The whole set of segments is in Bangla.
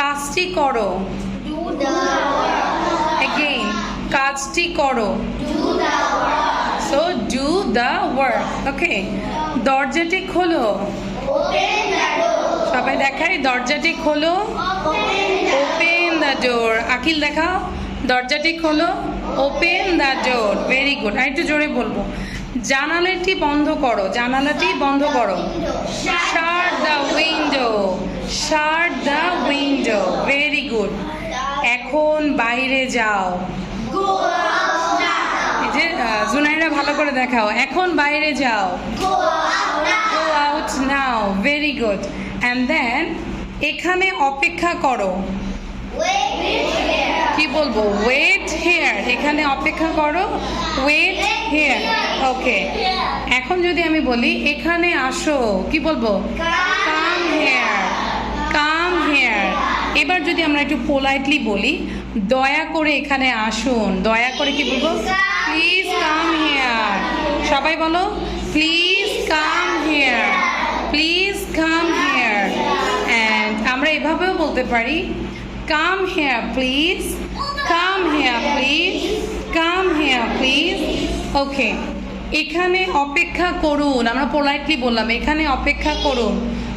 কাজটি করো। এগেইন কাজটি করো. So do the work okay দরজাটি খোলো. সবাই দেখাই, দরজাটি খোলো। ওপেন দ্য ডোর আকিল, দেখাও। দরজাটি খোলো। Open the door very good আর একটু জোরে বলব। জানালাটি বন্ধ করো। জানালাটি বন্ধ করো। গুড এখন বাইরে যাও. এই যে জুনাইরা ভালো করে দেখাও। এখন বাইরে যাও. Go out now very good and then এখানে অপেক্ষা করো। কি বলব? ওয়েট হেয়ার এখানে অপেক্ষা করো। ওয়েট হেয়ার ওকে এখন যদি আমি বলি, এখানে আসো। কি বলব কাম হেয়ার কাম হেয়ার এবার যদি আমরা একটু পোলাইটলি বলি, দয়া করে এখানে আসুন। দয়া করে কি বলব? প্লিজ কাম হেয়ার সবাই বলো please come here please come here and আমরা এভাবেও বলতে পারি come here please come here please come here please okay এখানে অপেক্ষা করুন। আমরা পোলাইটলি বললাম, এখানে অপেক্ষা করুন।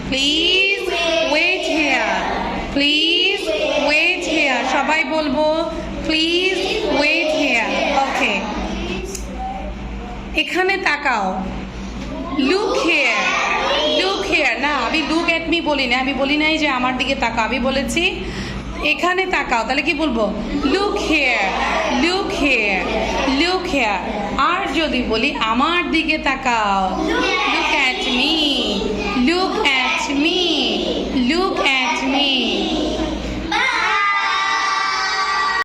প্লিজ সবাই বলব প্লিজ ওয়েট হেয়ার ওকে এখানে তাকাও। লুক হেয়ার লুক হেয়ার না আমি লুক এট মি বলি না আমি বলি নাই যে আমার দিকে তাকাও। আমি বলেছি, এখানে তাকাও। তাহলে কি বলব? Look here look here look here আর যদি বলি, আমার দিকে তাকাও। Look at me